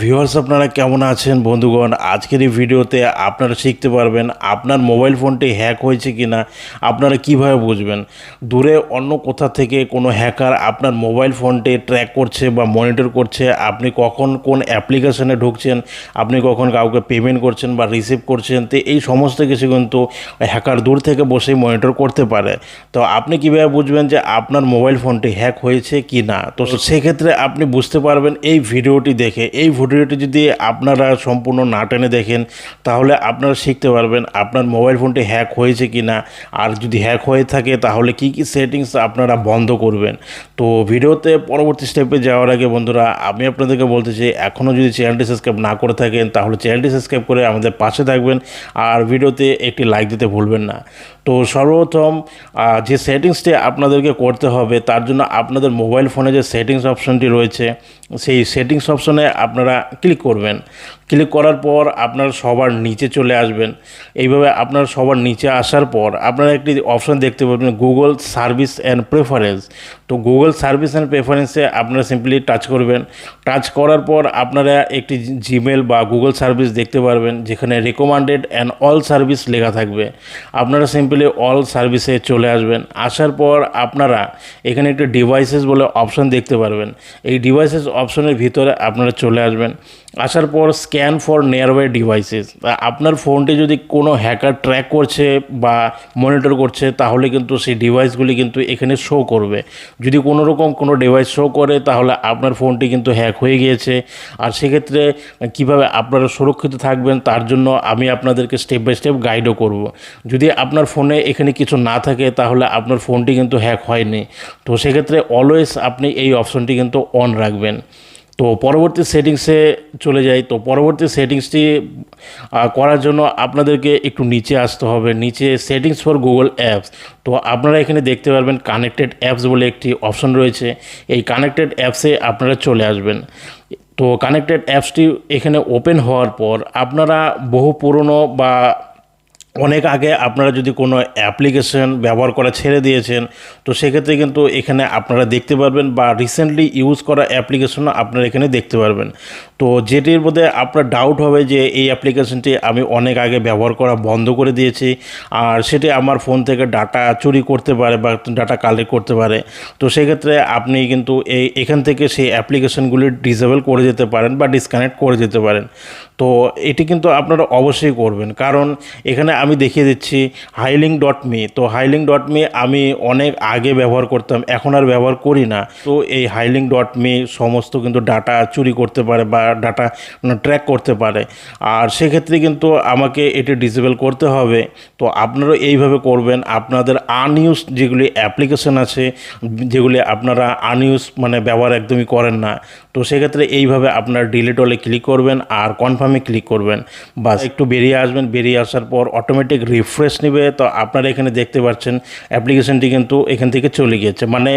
Viewers আপনারা কেমন আছেন? বন্ধুগণ, আজকের এই ভিডিওতে আপনারা শিখতে পারবেন আপনার মোবাইল ফোনটি হ্যাক হয়েছে কি না আপনারা কীভাবে বুঝবেন? দূরে অন্য কোথা থেকে কোনো হ্যাকার আপনার মোবাইল ফোনটি ট্র্যাক করছে বা মনিটর করছে, আপনি কখন কোন অ্যাপ্লিকেশনে ঢুকছেন, আপনি কখন কাউকে পেমেন্ট করছেন বা রিসিভ করছেন, তো এই সমস্ত কিছু কিন্তু হ্যাকার দূর থেকে বসেই মনিটর করতে পারে। তো আপনি কীভাবে বুঝবেন যে আপনার মোবাইল ফোনটি হ্যাক হয়েছে কি না তো সেক্ষেত্রে আপনি বুঝতে পারবেন এই ভিডিওটি দেখে, এই ভিডিওটি যদি আপনারা সম্পূর্ণ না টেনে দেখেন, তাহলে আপনারা শিখতে পারবেন আপনার মোবাইল ফোনটি হ্যাক হয়েছে কি না আর যদি হ্যাক হয়ে থাকে, তাহলে কি কি সেটিংস আপনারা বন্ধ করবেন। তো ভিডিওতে পরবর্তী স্টেপে যাওয়ার আগে বন্ধুরা, আমি আপনাদেরকে বলতে চাই, এখনও যদি চ্যানেলটি সাবস্ক্রাইব না করে থাকেন, তাহলে চ্যানেলটি সাবস্ক্রাইব করে আমাদের পাশে থাকবেন। আর ভিডিওতে একটি লাইক দিতে ভুলবেন না। তো সর্বপ্রথম যে সেটিংসটি আপনাদেরকে করতে হবে, তার জন্য আপনাদের মোবাইল ফোনে যে সেটিংস অপশনটি রয়েছে, সেই সেটিংস অপশনে আপনারা ক্লিক করবেন। ক্লিক করার পর আপনারা সবার নিচে চলে আসবেন। এইভাবে আপনার সবার নিচে আসার পর আপনারা একটি অপশন দেখতে পাবেন গুগল সার্ভিস অ্যান্ড প্রেফারেন্স তো গুগল সার্ভিস অ্যান্ড প্রেফারেন্সে আপনারা সিম্পলি টাচ করবেন। টাচ করার পর আপনারা একটি জিমেল বা গুগল সার্ভিস দেখতে পারবেন, যেখানে রেকমেন্ডেড অ্যান্ড অল সার্ভিস লেখা থাকবে। আপনারা সিম্পলি অল সার্ভিসে চলে আসবেন। আসার পর আপনারা এখানে একটি ডিভাইসেস বলে অপশন দেখতে পারবেন। এই ডিভাইসেস অপশনের ভিতরে আপনারা চলে আসবেন। আসার পর স্ক্যান ফর নিয়ারবাই ডিভাইসেস আপনার ফোনটি যদি কোনো হ্যাকার ট্র্যাক করছে বা মনিটর করছে, তাহলে কিন্তু সেই ডিভাইসগুলি কিন্তু এখানে শো করবে। যদি কোনো রকম কোনো ডিভাইস শো করে, তাহলে আপনার ফোনটি কিন্তু হ্যাক হয়ে গিয়েছে। আর সেক্ষেত্রে কীভাবে আপনারা সুরক্ষিত থাকবেন, তার জন্য আমি আপনাদেরকে স্টেপ বাই স্টেপ গাইডও করব। যদি আপনার ফোনে এখানে কিছু না থাকে, তাহলে আপনার ফোনটি কিন্তু হ্যাক হয়নি। তো সেক্ষেত্রে অলওয়েজ আপনি এই অপশনটি কিন্তু অন রাখবেন। তো পরবর্তী সেটিংসে চলে যাই। তো পরবর্তী সেটিংসটি করার জন্য আপনাদেরকে একটু নিচে আসতে হবে। নিচে সেটিংস ফর গুগল অ্যাপস তো আপনারা এখানে দেখতে পারবেন কানেক্টেড অ্যাপস বলে একটি অপশন রয়েছে। এই কানেক্টেড অ্যাপসে আপনারা চলে আসবেন। তো কানেক্টেড অ্যাপসটি এখানে ওপেন হওয়ার পর আপনারা বহু পুরনো বা অনেক আগে আপনারা যদি কোনো অ্যাপ্লিকেশন ব্যবহার করা ছেড়ে দিয়েছেন, তো সেক্ষেত্রে কিন্তু এখানে আপনারা দেখতে পারবেন বা রিসেন্টলি ইউজ করা অ্যাপ্লিকেশনও আপনারা এখানে দেখতে পারবেন। তো যেটির মধ্যে আপনার ডাউট হবে যে এই অ্যাপ্লিকেশনটি আমি অনেক আগে ব্যবহার করা বন্ধ করে দিয়েছি, আর সেটি আমার ফোন থেকে ডাটা চুরি করতে পারে বা ডাটা কালেক্ট করতে পারে, তো সেক্ষেত্রে আপনি কিন্তু এই, এখান থেকে সেই অ্যাপ্লিকেশনগুলি ডিসেবল করে যেতে পারেন বা ডিসকানেক্ট করে যেতে পারেন। তো এটি কিন্তু আপনারা অবশ্যই করবেন। কারণ এখানে আমি দেখিয়ে দিচ্ছি হাইলিং ডট মি তো হাইলিং ডট মি আমি অনেক আগে ব্যবহার করতাম, এখন আর ব্যবহার করি না। তো এই হাইলিং ডট মি সমস্ত কিন্তু ডাটা চুরি করতে পারে বা ডাটা ট্র্যাক করতে পারে। আর সেক্ষেত্রে কিন্তু আমাকে এটি ডিসেবল করতে হবে। তো আপনারা এইভাবে করবেন। আপনাদের আনইউজ যেগুলি অ্যাপ্লিকেশন আছে, যেগুলি আপনারা আনইউজ মানে ব্যবহার একদমই করেন না। তো সেক্ষেত্রে এইভাবে আপনার ডিলিট হলে ক্লিক করবেন। আর কনফার্মে ক্লিক করবেন। বাস, একটু বেরিয়ে আসবেন। বেরিয়ে আসার পর অটোমেটিক রিফ্রেশ নেবে। তো আপনারা এখানে দেখতে পাচ্ছেন অ্যাপ্লিকেশনটি কিন্তু এখান থেকে চলে গিয়েছে। মানে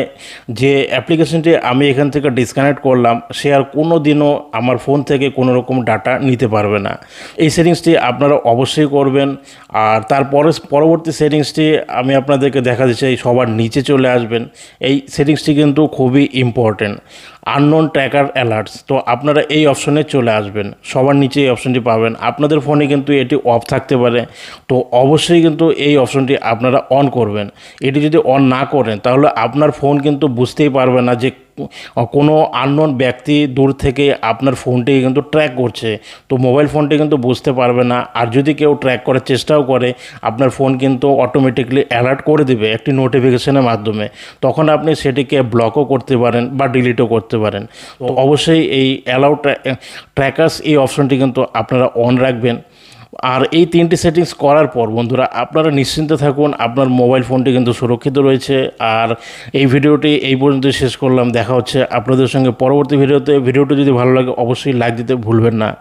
যে অ্যাপ্লিকেশনটি আমি এখান থেকে ডিসকানেক্ট করলাম, সে আর কোনো দিনও আমার ফোন থেকে কোনো রকম ডাটা নিতে পারবে না। এই সেটিংসটি আপনারা অবশ্যই করবেন। আর তারপরে পরবর্তী সেটিংসটি আমি আপনাদেরকে দেখা দিচ্ছি, এই সবার নিচে চলে আসবেন। এই সেটিংসটি কিন্তু খুবই ইম্পর্টেন্ট আননোন ট্র্যাকার অ্যালার্টস তো আপনারা এই অপশনে চলে আসবেন। সবার নিচে এই অপশনটি পাবেন। আপনাদের ফোনে কিন্তু এটি অফ থাকতে পারে। তো অবশ্যই কিন্তু এই অপশনটি আপনারা অন করবেন। এটি যদি অন না করেন, তাহলে আপনার ফোন কিন্তু বুঝতেই পারবে না যে কোনো আননোন ব্যক্তি দূর থেকে আপনার ফোনটিকে কিন্তু ট্র্যাক করছে। তো মোবাইল ফোনটি কিন্তু বুঝতে পারবে না। আর যদি কেউ ট্র্যাক করার চেষ্টাও করে আপনার ফোন কিন্তু অটোমেটিকলি অ্যালার্ট করে দেবে একটি নোটিফিকেশনের মাধ্যমে। তখন আপনি সেটিকে ব্লকও করতে পারেন বা ডিলিটও করতে পারেন। তো অবশ্যই এই অ্যালাউ ট্র্যাকার্স এই অপশনটি কিন্তু আপনারা অন রাখবেন। আর এই তিনটি সেটিংস করার পর, বন্ধুরা, আপনারা নিশ্চিন্তে থাকুন, আপনার মোবাইল ফোনটি কিন্তু সুরক্ষিত রয়েছে। আর এই ভিডিওটি এই পর্যন্ত শেষ করলাম। দেখা হচ্ছে আপনাদের সঙ্গে পরবর্তী ভিডিওতে। ভিডিওটি যদি ভালো লাগে, অবশ্যই লাইক দিতে ভুলবেন না।